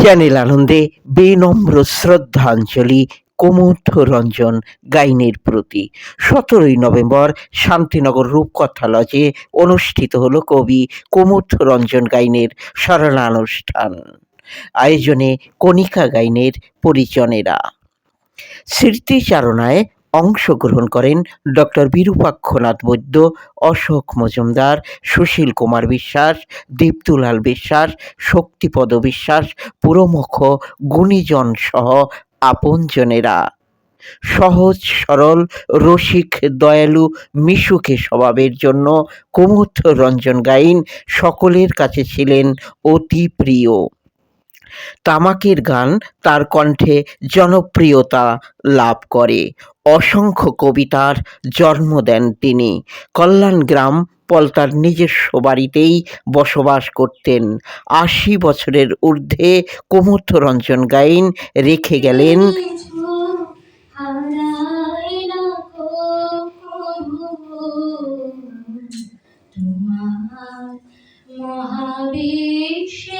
Channel আনন্দে বেনম্র শ্রদ্ধাঞ্জলি কোমুদ রঞ্জন গাইনের প্রতি। সতেরোই নভেম্বর শান্তিনগর রূপকথা লজে অনুষ্ঠিত হল কবি কোমুদ রঞ্জন গাইনের স্মরণানুষ্ঠান আয়োজনে কণিকা গাইনের পরিজনেরা। স্মৃতিচারণায় অংশগ্রহণ করেন ডক্টর বিরূপাক্ষনাথ বৈদ্য, অশোক মজুমদার, সুশীল কুমার বিশ্বাস, দীপ্তুলাল বিশ্বাস, শক্তিপদ বিশ্বাস, পুরমুখ গুণীজন সহ আপনজনেরা। সহজ, সরল, রসিক, দয়ালু, মিশুকে স্বভাবের জন্য কুমুদ রঞ্জন গাইন সকলের কাছে ছিলেন অতি প্রিয়। তামাকের গান তার কণ্ঠে জনপ্রিয়তা লাভ করে। অসংখ্য কবিতার জন্ম দেন তিনি। কল্যাণ গ্রাম, পলতার নিজস্ব বাড়িতেই বসবাস করতেন। আশি বছরের ঊর্ধ্বে কুমুদ রঞ্জন গাইন রেখে গেলেন। মহাবিশ্বে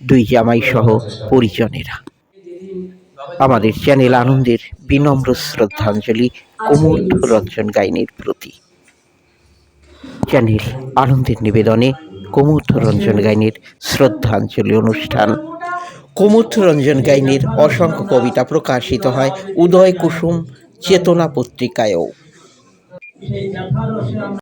দুই জামাই সহ পরিজনেরা। আমাদের চ্যানেল আনন্দের বিনম্র শ্রদ্ধাঞ্জলি কুমুদ রঞ্জন গাইনের প্রতি। চ্যানেল আনন্দের নিবেদনে কুমুদ রঞ্জন গাইনের শ্রদ্ধাঞ্জলি অনুষ্ঠান। কুমুদ রঞ্জন গাইনের অসংখ্য কবিতা প্রকাশিত হয় উদয় কুসুম চেতনা পত্রিকায়ও।